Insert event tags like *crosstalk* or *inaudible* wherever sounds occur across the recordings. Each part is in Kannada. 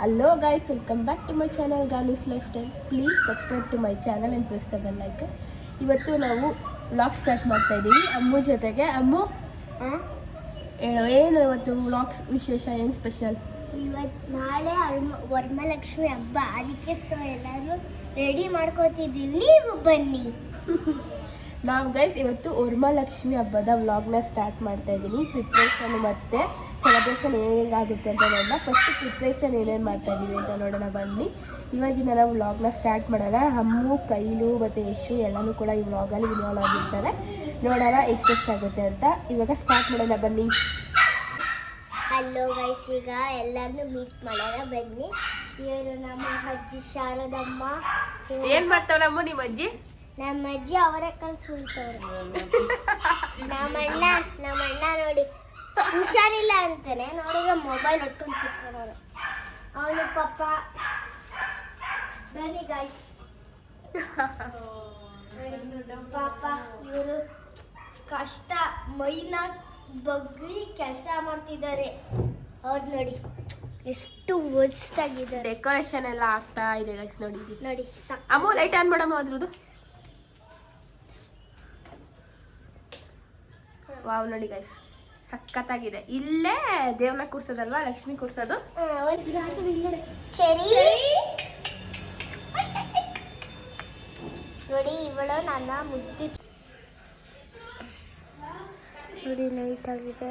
Hello guys welcome back to my channel Ganu's life time please subscribe to my channel and press the bell icon ಇವತ್ತು ನಾವು ವ್ಲಾಗ್ ಸ್ಟಾರ್ಟ್ ಮಾಡ್ತಾ ಇದ್ದೀವಿ ಅಮ್ಮು ಜೊತೆಗೆ. ಅಮ್ಮು? ಹೇಳು ಏನು ಇವತ್ತು ವ್ಲಾಗ್ ವಿಶೇಷ ಏನು ಸ್ಪೆಷಲ್ ಇವತ್ತು ನಾಳೆ ವರ್ಮಲಕ್ಷ್ಮಿ ವರಮಹಾಲಕ್ಷ್ಮಿ ಹಬ್ಬ. ಅದಕ್ಕೆ ಸೊ ಎಲ್ಲರೂ ರೆಡಿ ಮಾಡ್ಕೋತಿದ್ದೀವಿ. ನೀವು ಬನ್ನಿ. *laughs* ನಾವು ಗೈಸ್ ಇವತ್ತು ವರಮಹಾಲಕ್ಷ್ಮಿ ಹಬ್ಬದ ವ್ಲಾಗ್ನ ಸ್ಟಾರ್ಟ್ ಮಾಡ್ತಾ ಇದ್ದೀನಿ ಪ್ರಿಪ್ರೇಷನ್ ಮತ್ತು ಸೆಲೆಬ್ರೇಷನ್ ಹೇಗಾಗುತ್ತೆ ಅಂತ ನೋಡೋಣ. ಫಸ್ಟ್ ಪ್ರಿಪ್ರೇಷನ್ ಏನೇನು ಮಾಡ್ತಾ ಇದ್ದೀವಿ ಅಂತ ನೋಡೋಣ ಬನ್ನಿ. ಇವಾಗಿನ ನಾವು ವ್ಲಾಗ್ನ ಸ್ಟಾರ್ಟ್ ಮಾಡೋಣ. ಹಮ್ಮು ಕೈಲು ಮತ್ತು ಯಶು ಎಲ್ಲನೂ ಕೂಡ ಈ ವ್ಲಾಗಲ್ಲಿ ಇನ್ವಾಲ್ವ್ ಆಗಿರ್ತಾರೆ. ನೋಡೋಣ ಎಷ್ಟೆಷ್ಟಾಗುತ್ತೆ ಅಂತ. ಇವಾಗ ಸ್ಟಾರ್ಟ್ ಮಾಡೋಣ ಬನ್ನಿ. ಹಲೋ ಗೈಸ್ ಈಗ ಎಲ್ಲರನ್ನೂ ಮೀಟ್ ಮಾಡೋಣ ಬನ್ನಿ. ಇವರು ನಮ್ಮ ಅಜ್ಜಿ ಶಾರದಮ್ಮ. ಏನು ಮಾಡ್ತಾವ ನಮ್ಮ ನಿಮ್ಮ ಅಜ್ಜಿ? ನಮ್ಮ ಅಜ್ಜಿ ಅವರೆಕಾಳು ಸುಲ್ತವ್ರೆ ನಮ್ಮಣ್ಣ ನಮ್ಮಣ್ಣ ನೋಡಿ ಹುಷಾರಿಲ್ಲ ಅಂತಾನೆ ನೋಡಿದ್ರೆ ಮೊಬೈಲ್ ಹೊಟ್ಕೊಂಡು ಅವನು ಪಾಪ ಬನ್ನಿ ಗಾಯ್ಸ್ ಪಾಪ ಇವರು ಕಷ್ಟ ಮೈನ ಬಗ್ಗಿ ಕೆಲಸ ಮಾಡ್ತಿದ್ದಾರೆ. ಅವ್ರು ನೋಡಿ ಎಷ್ಟು ಒಜ್ತಾಗಿದ್ದಾರೆ ಡೆಕೋರೇಷನ್ ಎಲ್ಲ ಆಗ್ತಾ ಇದೆ ಗೈಸ್ ನೋಡಿ. ನೋಡಿ ಅಮ್ಮ ಅಮ್ಮು ಲೈಟ್ ಆನ್ ಮಾಡಮ್ಮ ಅದ್ರದ್ದು. ವಾವ್ ನೋಡಿ ಗೈಸ್ ಸಖತ್ತಾಗಿದೆ. ಇಲ್ಲೇ ದೇವನ ಕೂರ್ಸೋದಲ್ವಾ ಲಕ್ಷ್ಮಿ ಕೂರ್ಸೋದು? ಸರಿ ನೋಡಿ. ಇವಳು ನನ್ನ ಮುದ್ದು ನೋಡಿ ಲೈಟ್ ಆಗಿದೆ.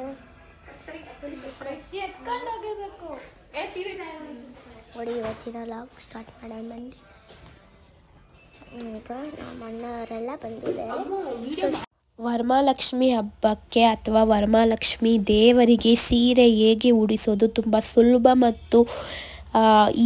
ನೋಡಿ ಇವತ್ತಿನ ಲಾಗ್ ಸ್ಟಾರ್ಟ್ ಮಾಡೋಣ ಬನ್ನಿ. ಈಗ ನಮ್ಮ ಅಣ್ಣವರೆಲ್ಲ ಬಂದಿದ್ದಾರೆ. ವರಮಹಾಲಕ್ಷ್ಮಿ ಹಬ್ಬಕ್ಕೆ ಅಥವಾ ವರಮಹಾಲಕ್ಷ್ಮಿ ದೇವರಿಗೆ ಸೀರೆ ಹೇಗೆ ಉಡಿಸೋದು ತುಂಬ ಸುಲಭ ಮತ್ತು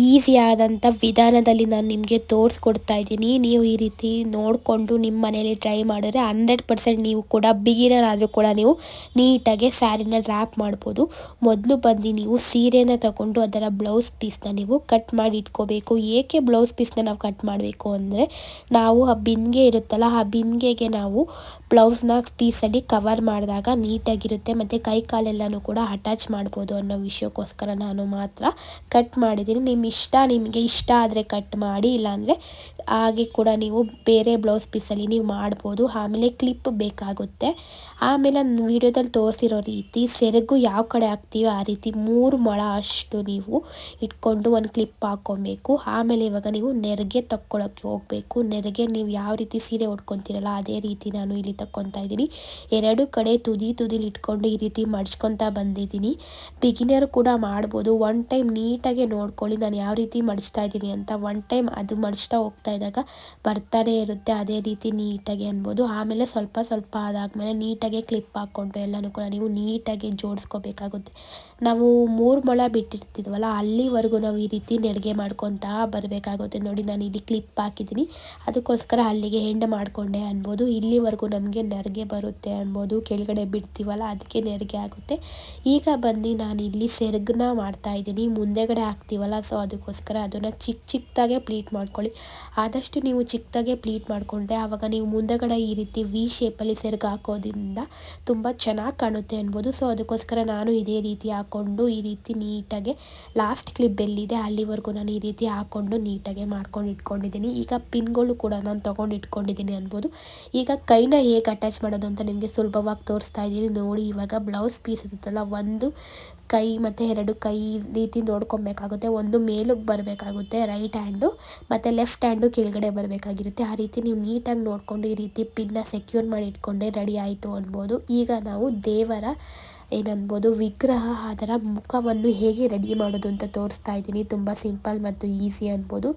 ಈಸಿ ಆದಂಥ ವಿಧಾನದಲ್ಲಿ ನಾನು ನಿಮಗೆ ತೋರಿಸ್ಕೊಡ್ತಾ ಇದ್ದೀನಿ. ನೀವು ಈ ರೀತಿ ನೋಡಿಕೊಂಡು ನಿಮ್ಮ ಮನೇಲಿ ಟ್ರೈ ಮಾಡಿದ್ರೆ ಹಂಡ್ರೆಡ್ ಪರ್ಸೆಂಟ್ ನೀವು ಕೂಡ ಬಿಗಿನರ್ ಆದರೂ ಕೂಡ ನೀವು ನೀಟಾಗಿ ಸ್ಯಾರಿನ ರ್ಯಾಪ್ ಮಾಡ್ಬೋದು. ಮೊದಲು ಬಂದು ನೀವು ಸೀರೆನ ತಗೊಂಡು ಅದರ ಬ್ಲೌಸ್ ಪೀಸ್ನ ನೀವು ಕಟ್ ಮಾಡಿ ಇಟ್ಕೋಬೇಕು. ಏಕೆ ಬ್ಲೌಸ್ ಪೀಸ್ನ ನಾವು ಕಟ್ ಮಾಡಬೇಕು ಅಂದರೆ ನಾವು ಆ ಬಿನ್ಗೆ ಇರುತ್ತಲ್ಲ, ಆ ಬಿನ್ಗೆಗೆ ನಾವು ಬ್ಲೌಸ್ನ ಪೀಸಲ್ಲಿ ಕವರ್ ಮಾಡಿದಾಗ ನೀಟಾಗಿರುತ್ತೆ. ಮತ್ತು ಕೈ ಕಾಲೆಲ್ಲನೂ ಕೂಡ ಅಟ್ಯಾಚ್ ಮಾಡ್ಬೋದು ಅನ್ನೋ ವಿಷಯಕ್ಕೋಸ್ಕರ ನಾನು ಮಾತ್ರ ಕಟ್ ಮಾಡಿದ್ದೀನಿ. ನಿಮ್ಮ ಇಷ್ಟ, ನಿಮಗೆ ಇಷ್ಟ ಆದರೆ ಕಟ್ ಮಾಡಿ, ಇಲ್ಲಾಂದರೆ ಹಾಗೆ ಕೂಡ ನೀವು ಬೇರೆ ಬ್ಲೌಸ್ ಪೀಸಲ್ಲಿ ನೀವು ಮಾಡ್ಬೋದು. ಆಮೇಲೆ ಕ್ಲಿಪ್ ಬೇಕಾಗುತ್ತೆ. ಆಮೇಲೆ ವಿಡಿಯೋದಲ್ಲಿ ತೋರಿಸಿರೋ ರೀತಿ ಸೆರಗು ಯಾವ ಕಡೆ ಹಾಕ್ತೀವೋ ಆ ರೀತಿ ಮೂರು ಮೊಳ ಅಷ್ಟು ನೀವು ಇಟ್ಕೊಂಡು ಒಂದು ಕ್ಲಿಪ್ ಹಾಕ್ಕೊಬೇಕು. ಆಮೇಲೆ ಇವಾಗ ನೀವು ನೆರಿಗೆ ತಕ್ಕೊಳ್ಳೋಕ್ಕೆ ಹೋಗಬೇಕು. ನೆರಿಗೆ ನೀವು ಯಾವ ರೀತಿ ಸೀರೆ ಉಟ್ಕೊತೀರಲ್ಲ ಅದೇ ರೀತಿ ನಾನು ಇಲ್ಲಿ ತಕ್ಕೊತಾ ಇದ್ದೀನಿ. ಎರಡು ಕಡೆ ತುದಿ ತುದಿಲಿ ಇಟ್ಕೊಂಡು ಈ ರೀತಿ ಮಡ್ಚ್ಕೊತಾ ಬಂದಿದ್ದೀನಿ. ಬಿಗಿನರ್ ಕೂಡ ಮಾಡ್ಬೋದು. ಒನ್ ಟೈಮ್ ನೀಟಾಗಿ ನೋಡ್ಕೊಳ್ಳಿ, ನಾನು ಯಾವ ರೀತಿ ಮಡಚ್ತಾ ಇದ್ದೀನಿ ಅಂತ ಒನ್ ಟೈಮ್ ಅದು ಮಡಚ್ತಾ ಹೋಗ್ತಾ ಇದ್ದಾಗ ಬರ್ತಾನೆ ಇರುತ್ತೆ, ಅದೇ ರೀತಿ ನೀಟಾಗಿ ಅನ್ಬೋದು. ಆಮೇಲೆ ಸ್ವಲ್ಪ ಸ್ವಲ್ಪ ಅದಾದಮೇಲೆ ನೀಟಾಗಿ ಕ್ಲಿಪ್ ಹಾಕ್ಕೊಂಡು ಎಲ್ಲನೂ ಕೂಡ ನೀವು ನೀಟಾಗಿ ಜೋಡಿಸ್ಕೋಬೇಕಾಗುತ್ತೆ. ನಾವು ಮೂರು ಮೊಳ ಬಿಟ್ಟಿರ್ತಿದ್ವಲ್ಲ ಅಲ್ಲಿವರೆಗೂ ನಾವು ಈ ರೀತಿ ನೆಡಿಗೆ ಮಾಡ್ಕೊತಾ ಬರಬೇಕಾಗುತ್ತೆ. ನೋಡಿ, ನಾನು ಇಲ್ಲಿ ಕ್ಲಿಪ್ ಹಾಕಿದ್ದೀನಿ. ಅದಕ್ಕೋಸ್ಕರ ಅಲ್ಲಿಗೆ ಹೆಂಡ್ ಮಾಡಿಕೊಂಡೆ ಅನ್ಬೋದು. ಇಲ್ಲಿವರೆಗೂ ನಮಗೆ ನೆರಿಗೆ ಬರುತ್ತೆ ಅನ್ಬೋದು. ಕೆಳಗಡೆ ಬಿಡ್ತೀವಲ್ಲ, ಅದಕ್ಕೆ ನೆರಿಗೆ ಆಗುತ್ತೆ. ಈಗ ಬಂದು ನಾನು ಇಲ್ಲಿ ಸೆರಗನ್ನ ಮಾಡ್ತಾ ಇದ್ದೀನಿ. ಮುಂದೆಗಡೆ ಹಾಕ್ತೀವಲ್ಲ ಸೊ ಅದಕ್ಕೋಸ್ಕರ ಅದನ್ನು ಚಿಕ್ಕ ಚಿಕ್ಕದಾಗೆ ಪ್ಲೀಟ್ ಮಾಡ್ಕೊಳ್ಳಿ. ಆದಷ್ಟು ನೀವು ಚಿಕ್ಕದಾಗೆ ಪ್ಲೀಟ್ ಮಾಡಿಕೊಂಡ್ರೆ ಆವಾಗ ನೀವು ಮುಂದೆಗಡೆ ಈ ರೀತಿ ವಿ ಶೇಪಲ್ಲಿ ಸೆರಗು ಹಾಕೋದ್ರಿಂದ ತುಂಬ ಚೆನ್ನಾಗಿ ಕಾಣುತ್ತೆ ಅನ್ಬೋದು. ಸೊ ಅದಕ್ಕೋಸ್ಕರ ನಾನು ಇದೇ ರೀತಿ ಹಾಕ್ಕೊಂಡು ಈ ರೀತಿ ನೀಟಾಗೆ ಲಾಸ್ಟ್ ಕ್ಲಿಪ್ ಎಲ್ಲಿದೆ ಅಲ್ಲಿವರೆಗೂ ನಾನು ಈ ರೀತಿ ಹಾಕ್ಕೊಂಡು ನೀಟಾಗೆ ಮಾಡ್ಕೊಂಡು ಇಟ್ಕೊಂಡಿದ್ದೀನಿ. ಈಗ ಪಿನ್ಗಳು ಕೂಡ ನಾನು ತೊಗೊಂಡು ಇಟ್ಕೊಂಡಿದ್ದೀನಿ ಅನ್ಬೋದು. ಈಗ ಕೈನ ಹೇಗೆ ಅಟ್ಯಾಚ್ ಮಾಡೋದು ಅಂತ ನಿಮಗೆ ಸುಲಭವಾಗಿ ತೋರಿಸ್ತಾ ಇದ್ದೀನಿ. ನೋಡಿ, ಇವಾಗ ಬ್ಲೌಸ್ ಪೀಸ್ ಇರುತ್ತಲ್ಲ, ಒಂದು ಕೈ ಮತ್ತು ಎರಡು ಕೈ ರೀತಿ ನೋಡ್ಕೊಬೇಕಾಗುತ್ತೆ. ಒಂದು ಮೇಲಕ್ಕೆ ಬರಬೇಕಾಗುತ್ತೆ ರೈಟ್ ಹ್ಯಾಂಡು ಮತ್ತು ಲೆಫ್ಟ್ ಹ್ಯಾಂಡು ಕೆಳಗಡೆ ಬರಬೇಕಾಗಿರುತ್ತೆ. ಆ ರೀತಿ ನೀವು ನೀಟಾಗಿ ನೋಡಿಕೊಂಡು ಈ ರೀತಿ ಪಿನ್ನ ಸೆಕ್ಯೂರ್ ಮಾಡಿ ಇಟ್ಕೊಂಡೆ ರೆಡಿ ಆಯಿತು ಅನ್ಬೋದು. ಈಗ ನಾವು ದೇವರ ಏನನ್ಬೋದು, ವಿಗ್ರಹ ಅದರ ಮುಖವನ್ನು ಹೇಗೆ ರೆಡಿ ಮಾಡೋದು ಅಂತ ತೋರಿಸ್ತಾ ಇದ್ದೀನಿ. ತುಂಬ ಸಿಂಪಲ್ ಮತ್ತು ಈಸಿ ಅನ್ಬೋದು.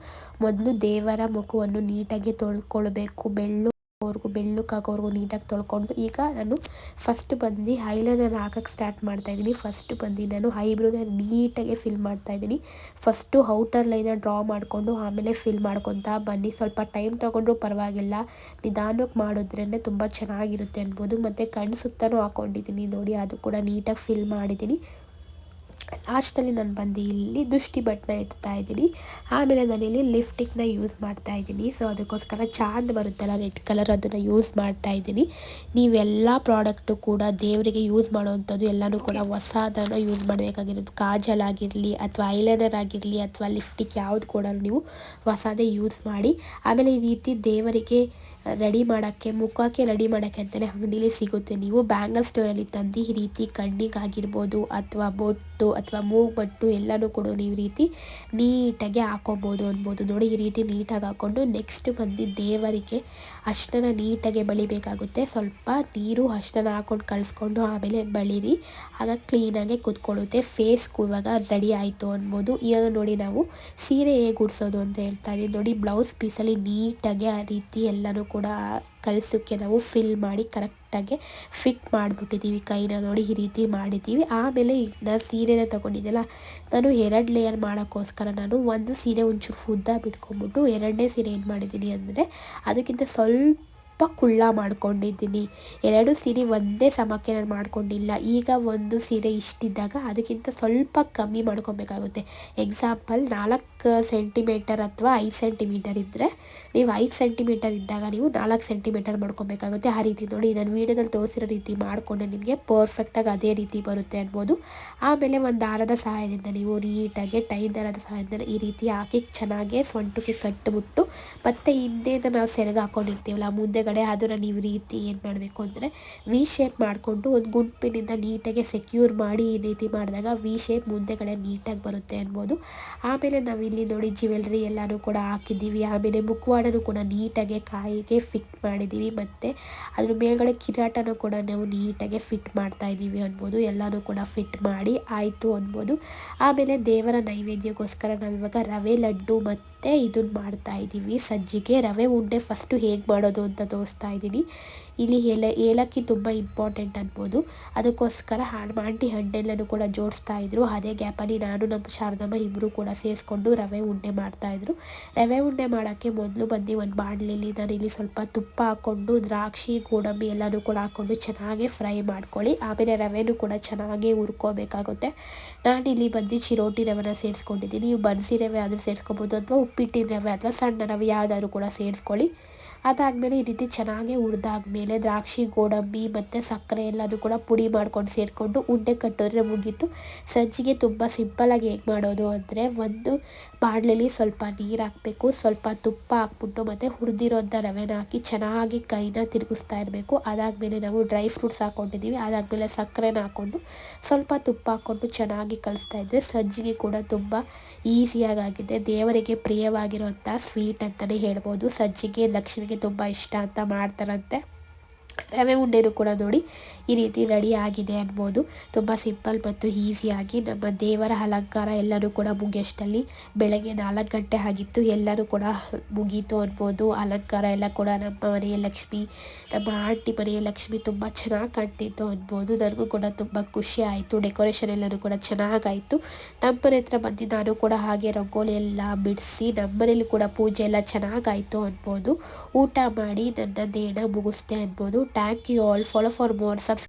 ಮೊದಲು ದೇವರ ಮುಖವನ್ನು ನೀಟಾಗಿ ತೊಳ್ಕೊಳ್ಬೇಕು. ಬೆಳ್ಳು ಅವ್ರಿಗೂ ಬೆಳ್ಳಕ್ಕಾಗೋವರೆಗೂ ನೀಟಾಗಿ ತೊಳ್ಕೊಂಡು ಈಗ ನಾನು ಫಸ್ಟ್ ಬಂದು ಹೈಲೈನರ್ ಹಾಕಕ್ಕೆ ಸ್ಟಾರ್ಟ್ ಮಾಡ್ತಾ ಇದ್ದೀನಿ. ಫಸ್ಟ್ ಬಂದು ನಾನು ಐಬ್ರೋನ ನೀಟಾಗಿ ಫಿಲ್ ಮಾಡ್ತಾ ಇದ್ದೀನಿ. ಫಸ್ಟು ಔಟರ್ ಲೈನ ಡ್ರಾ ಮಾಡಿಕೊಂಡು ಆಮೇಲೆ ಫಿಲ್ ಮಾಡ್ಕೊತಾ ಬನ್ನಿ. ಸ್ವಲ್ಪ ಟೈಮ್ ತೊಗೊಂಡ್ರೂ ಪರವಾಗಿಲ್ಲ. ನಿಧಾನಕ್ಕೆ ಮಾಡಿದ್ರೇ ತುಂಬ ಚೆನ್ನಾಗಿರುತ್ತೆ ಅನ್ಬೋದು. ಮತ್ತು ಕಣ್ಣು ಸುತ್ತಲೂ ಹಾಕ್ಕೊಂಡಿದ್ದೀನಿ ನೋಡಿ, ಅದು ಕೂಡ ನೀಟಾಗಿ ಫಿಲ್ ಮಾಡಿದ್ದೀನಿ. ಲಾಸ್ಟಲ್ಲಿ ನಾನು ಬಂದು ಇಲ್ಲಿ ದೃಷ್ಟಿ ಬಟ್ನ ಇಡ್ತಾ ಇದ್ದೀನಿ. ಆಮೇಲೆ ನಾನಿಲ್ಲಿ ಲಿಫ್ಟಿಕ್ನ ಯೂಸ್ ಮಾಡ್ತಾ ಇದ್ದೀನಿ. ಸೊ ಅದಕ್ಕೋಸ್ಕರ ಚಾಂದ್ ಬರುತ್ತಲ್ಲ ರೆಡ್ ಕಲರ್ ಅದನ್ನು ಯೂಸ್ ಮಾಡ್ತಾ ಇದ್ದೀನಿ. ನೀವೆಲ್ಲ ಪ್ರಾಡಕ್ಟು ಕೂಡ ದೇವರಿಗೆ ಯೂಸ್ ಮಾಡೋವಂಥದ್ದು ಎಲ್ಲನೂ ಕೂಡ ಹೊಸದನ್ನು ಯೂಸ್ ಮಾಡಬೇಕಾಗಿರೋದು. ಕಾಜಲ್ ಆಗಿರಲಿ ಅಥವಾ ಐಲೈನರ್ ಆಗಿರಲಿ ಅಥವಾ ಲಿಫ್ಟಿಕ್ ಯಾವುದು ಕೂಡ ನೀವು ಹೊಸದೇ ಯೂಸ್ ಮಾಡಿ. ಆಮೇಲೆ ಈ ರೀತಿ ದೇವರಿಗೆ ರೆಡಿ ಮಾಡೋಕ್ಕೆ, ಮುಖಕ್ಕೆ ರೆಡಿ ಮಾಡೋಕ್ಕೆ ಅಂತಲೇ ಅಂಗಡೀಲಿ ಸಿಗುತ್ತೆ. ನೀವು ಬ್ಯಾಂಗಲ್ ಸ್ಟೋರಲ್ಲಿ ತಂದು ಈ ರೀತಿ ಕಣ್ಣಿಗಾಗಿರ್ಬೋದು ಅಥವಾ ಬೊಟ್ಟು ಅಥವಾ ಮೂಗ್ಬಟ್ಟು ಎಲ್ಲನೂ ಕೂಡ ನೀವು ರೀತಿ ನೀಟಾಗಿ ಹಾಕೊಬೋದು ಅನ್ಬೋದು. ನೋಡಿ, ಈ ರೀತಿ ನೀಟಾಗಿ ಹಾಕ್ಕೊಂಡು ನೆಕ್ಸ್ಟ್ ಬಂದು ದೇವರಿಗೆ ಅಷ್ಟನ ನೀಟಾಗಿ ಬಳಿಬೇಕಾಗುತ್ತೆ. ಸ್ವಲ್ಪ ನೀರು ಅಷ್ಟನ ಹಾಕೊಂಡು ಕಳಿಸ್ಕೊಂಡು ಆಮೇಲೆ ಬಳಿರಿ. ಆಗ ಕ್ಲೀನಾಗೆ ಕೂತ್ಕೊಳ್ಳುತ್ತೆ. ಫೇಸ್ ಇವಾಗ ರೆಡಿ ಆಯಿತು ಅನ್ಬೋದು. ಇವಾಗ ನೋಡಿ ನಾವು ಸೀರೆ ಹೇಗೆ ಉಡ್ಸೋದು ಅಂತ ಹೇಳ್ತಾ ಇದ್ದೀವಿ ನೋಡಿ ಬ್ಲೌಸ್ ಪೀಸಲ್ಲಿ ನೀಟಾಗಿ ಆ ರೀತಿ ಎಲ್ಲನೂ ಕೂಡ ಕಲಿಸೋಕ್ಕೆ ನಾವು ಫಿಲ್ ಮಾಡಿ ಕರೆಕ್ಟಾಗಿ ಫಿಟ್ ಮಾಡಿಬಿಟ್ಟಿದ್ದೀವಿ. ಕೈನ ನೋಡಿ ಈ ರೀತಿ ಮಾಡಿದ್ದೀವಿ. ಆಮೇಲೆ ಈಗ ನಾನು ಸೀರೆನ ತೊಗೊಂಡಿದ್ದೆಲ್ಲ, ನಾನು ಎರಡು ಲೇಯರ್ ಮಾಡೋಕ್ಕೋಸ್ಕರ ನಾನು ಒಂದು ಸೀರೆ ಒಂಚೂರು ಉದ್ದ ಬಿಟ್ಕೊಂಡ್ಬಿಟ್ಟು ಎರಡನೇ ಸೀರೆ ಏನು ಮಾಡಿದ್ದೀನಿ ಅಂದರೆ, ಅದಕ್ಕಿಂತ ಸ್ವಲ್ಪ ಕುಳ್ಳ ಮಾಡ್ಕೊಂಡಿದ್ದೀನಿ. ಎರಡು ಸೀರೆ ಒಂದೇ ಸಮಕ್ಕೆ ನಾನು ಮಾಡ್ಕೊಂಡಿಲ್ಲ. ಈಗ ಒಂದು ಸೀರೆ ಇಷ್ಟಿದ್ದಾಗ ಅದಕ್ಕಿಂತ ಸ್ವಲ್ಪ ಕಮ್ಮಿ ಮಾಡ್ಕೊಬೇಕಾಗುತ್ತೆ. ಎಕ್ಸಾಂಪಲ್ ನಾಲ್ಕು ಸೆಂಟಿಮೀಟರ್ ಅಥವಾ ಐದು ಸೆಂಟಿಮೀಟರ್ ಇದ್ದರೆ ನೀವು ಐದು ಸೆಂಟಿಮೀಟರ್ ಇದ್ದಾಗ ನೀವು ನಾಲ್ಕು ಸೆಂಟಿಮೀಟರ್ ಮಾಡ್ಕೊಬೇಕಾಗುತ್ತೆ. ಆ ರೀತಿ ನೋಡಿ, ನಾನು ವೀಡಿಯೋದಲ್ಲಿ ತೋರಿಸಿರೋ ರೀತಿ ಮಾಡಿಕೊಂಡೆ, ನಿಮಗೆ ಪರ್ಫೆಕ್ಟಾಗಿ ಅದೇ ರೀತಿ ಬರುತ್ತೆ ಅನ್ಬೋದು. ಆಮೇಲೆ ಒಂದು ದಾರದ ಸಹಾಯದಿಂದ ನೀವು ನೀಟಾಗಿ ಟೈನ್ ದಾರದ ಸಹಾಯದಿಂದ ಈ ರೀತಿ ಹಾಕಿ ಚೆನ್ನಾಗಿ ಸೊಂಟಕ್ಕೆ ಕಟ್ಟಿಬಿಟ್ಟು ಮತ್ತು ಹಿಂದೆಯಿಂದ ನಾವು ಸೆರಗು ಹಾಕ್ಕೊಂಡಿರ್ತೀವಲ್ಲ ಮುಂದೆಗಡೆ ಅದನ್ನು ನೀವು ರೀತಿ ಏನು ಮಾಡಬೇಕು ಅಂದರೆ ವಿ ಶೇಪ್ ಮಾಡಿಕೊಂಡು ಒಂದು ಗುಂಪಿನಿಂದ ನೀಟಾಗಿ ಸೆಕ್ಯೂರ್ ಮಾಡಿ ಈ ರೀತಿ ಮಾಡಿದಾಗ ವಿ ಶೇಪ್ ಮುಂದೆಗಡೆ ನೀಟಾಗಿ ಬರುತ್ತೆ ಅನ್ಬೋದು. ಆಮೇಲೆ ನಾವು ಇಲ್ಲಿ ನೋಡಿ ಜ್ಯುವೆಲ್ರಿ ಎಲ್ಲನೂ ಕೂಡ ಹಾಕಿದ್ದೀವಿ. ಆಮೇಲೆ ಮುಖವಾಡನೂ ಕೂಡ ನೀಟಾಗಿ ಕಾಯಿಗೆ ಫಿಟ್ ಮಾಡಿದ್ದೀವಿ. ಮತ್ತು ಅದ್ರ ಮೇಲ್ಗಡೆ ಕಿರಾಟನೂ ಕೂಡ ನಾವು ನೀಟಾಗಿ ಫಿಟ್ ಮಾಡ್ತಾ ಇದ್ದೀವಿ ಅನ್ಬೋದು. ಎಲ್ಲನೂ ಕೂಡ ಫಿಟ್ ಮಾಡಿ ಆಯಿತು ಅನ್ಬೋದು. ಆಮೇಲೆ ದೇವರ ನೈವೇದ್ಯಕ್ಕೋಸ್ಕರ ನಾವಿವಾಗ ರವೆ ಲಡ್ಡು ಮತ್ತು ಇದನ್ನು ಮಾಡ್ತಾ ಇದ್ದೀವಿ. ಸಜ್ಜಿಗೆ ರವೆ ಉಂಡೆ ಫಸ್ಟು ಹೇಗೆ ಮಾಡೋದು ಅಂತ ತೋರಿಸ್ತಾ ಇದ್ದೀನಿ. ಇಲ್ಲಿ ಏಲ, ಏಲಕ್ಕಿ ತುಂಬ ಇಂಪಾರ್ಟೆಂಟ್ ಅನ್ಬೋದು. ಅದಕ್ಕೋಸ್ಕರ ಆಂಟಿ ಹಣ್ಣೆಲ್ಲನೂ ಕೂಡ ಜೋಡಿಸ್ತಾ ಇದ್ರು. ಅದೇ ಗ್ಯಾಪಲ್ಲಿ ನಾನು ನಮ್ಮ ಶಾರದಮ್ಮ ಇಬ್ಬರು ಕೂಡ ಸೇರಿಸ್ಕೊಂಡು ರವೆ ಉಂಡೆ ಮಾಡ್ತಾಯಿದ್ರು ರವೆ ಉಂಡೆ ಮಾಡೋಕ್ಕೆ ಮೊದಲು ಬಂದು ಒಂದು ಬಾಣಲೆಯಲ್ಲಿ ನಾನು ಇಲ್ಲಿ ಸ್ವಲ್ಪ ತುಪ್ಪ ಹಾಕ್ಕೊಂಡು ದ್ರಾಕ್ಷಿ, ಗೋಡಂಬಿ ಎಲ್ಲನೂ ಕೂಡ ಹಾಕ್ಕೊಂಡು ಚೆನ್ನಾಗಿ ಫ್ರೈ ಮಾಡ್ಕೊಳ್ಳಿ. ಆಮೇಲೆ ರವೆನೂ ಕೂಡ ಚೆನ್ನಾಗಿ ಹುರ್ಕೋಬೇಕಾಗುತ್ತೆ. ಇಲ್ಲಿ ಬಂದು ಚಿರೋಟಿ ರವೆನ ಸೇರಿಸ್ಕೊಂಡಿದ್ದೀನಿ. ನೀವು ಬನ್ಸಿ ರವೆ ಆದರೂ ಸೇರಿಸ್ಕೊಬೋದು ಅಥವಾ ಉಪ್ಪಿಟ್ಟಿನ ರವೆ ಅಥವಾ ಸಣ್ಣ ರವೆ ಯಾವುದಾದ್ರೂ ಕೂಡ ಸೇರಿಸ್ಕೊಳ್ಳಿ. ಅದಾದಮೇಲೆ ಈ ರೀತಿ ಚೆನ್ನಾಗಿ ಹುರಿದಾದ್ಮೇಲೆ ದ್ರಾಕ್ಷಿ, ಗೋಡಂಬಿ ಮತ್ತು ಸಕ್ಕರೆ ಎಲ್ಲನೂ ಕೂಡ ಪುಡಿ ಮಾಡ್ಕೊಂಡು ಸೇರಿಕೊಂಡು ಉಂಡೆ ಕಟ್ಟಿದ್ರೆ ಮುಗೀತು. ಸಜ್ಜಿಗೆ ತುಂಬ ಸಿಂಪಲಾಗಿ ಹೇಗೆ ಮಾಡೋದು ಅಂದರೆ ಒಂದು ಬಾಣಲೆಯಲ್ಲಿ ಸ್ವಲ್ಪ ನೀರು ಹಾಕಬೇಕು, ಸ್ವಲ್ಪ ತುಪ್ಪ ಹಾಕ್ಬಿಟ್ಟು ಮತ್ತು ಹುರಿದಿರೋಂಥ ರವೆನ ಹಾಕಿ ಚೆನ್ನಾಗಿ ಕೈನ ತಿರುಗಿಸ್ತಾ ಇರಬೇಕು. ಅದಾದಮೇಲೆ ನಾವು ಡ್ರೈ ಫ್ರೂಟ್ಸ್ ಹಾಕ್ಕೊಂಡಿದ್ದೀವಿ ಅದಾದಮೇಲೆ ಸಕ್ಕರೆನ ಹಾಕ್ಕೊಂಡು ಸ್ವಲ್ಪ ತುಪ್ಪ ಹಾಕ್ಕೊಂಡು ಚೆನ್ನಾಗಿ ಕಲಿಸ್ತಾ ಇದ್ದರೆ ಸಜ್ಜಿಗೆ ಕೂಡ ತುಂಬ ಈಸಿಯಾಗಿ ಆಗಿದೆ. ದೇವರಿಗೆ ಪ್ರಿಯವಾಗಿರುವಂಥ ಸ್ವೀಟ್ ಅಂತಲೇ ಹೇಳ್ಬೋದು. ಸಜ್ಜಿಗೆ ಲಕ್ಷ್ಮಿಗೆ ತುಂಬ ಇಷ್ಟ ಅಂತ ಮಾಡ್ತಾರಂತೆ. ರವೆ ಉಂಡೆನೂ ಕೂಡ ನೋಡಿ ಈ ರೀತಿ ರೆಡಿ ಆಗಿದೆ ಅನ್ಬೋದು. ತುಂಬ ಸಿಂಪಲ್ ಮತ್ತು ಈಸಿಯಾಗಿ ನಮ್ಮ ದೇವರ ಅಲಂಕಾರ ಎಲ್ಲನೂ ಕೂಡ ಮುಗಿಯಷ್ಟಲ್ಲಿ ಬೆಳಗ್ಗೆ ನಾಲ್ಕು ಗಂಟೆ ಆಗಿತ್ತು. ಎಲ್ಲನೂ ಕೂಡ ಮುಗೀತು ಅನ್ಬೋದು. ಅಲಂಕಾರ ಎಲ್ಲ ಕೂಡ ನಮ್ಮ ಮನೆಯ ಲಕ್ಷ್ಮಿ, ನಮ್ಮ ಆಂಟಿ ಮನೆಯ ಲಕ್ಷ್ಮಿ ತುಂಬ ಚೆನ್ನಾಗಿ ಕಾಣ್ತಿತ್ತು ಅನ್ಬೋದು. ನನಗೂ ಕೂಡ ತುಂಬ ಖುಷಿ ಆಯಿತು. ಡೆಕೋರೇಷನ್ ಎಲ್ಲರೂ ಕೂಡ ಚೆನ್ನಾಗಾಯಿತು. ನಮ್ಮ ಮನೆ ಹತ್ರ ಬಂದು ನಾನು ಕೂಡ ಹಾಗೆ ರಂಗೋಲಿ ಎಲ್ಲ ಬಿಡಿಸಿ ನಮ್ಮ ಮನೇಲಿ ಕೂಡ ಪೂಜೆ ಎಲ್ಲ ಚೆನ್ನಾಗಾಯಿತು ಅನ್ಬೋದು. ಊಟ ಮಾಡಿ ನನ್ನ ದೇಣ ಮುಗಿಸ್ದೆ ಅನ್ಬೋದು. Thank you all follow for more subs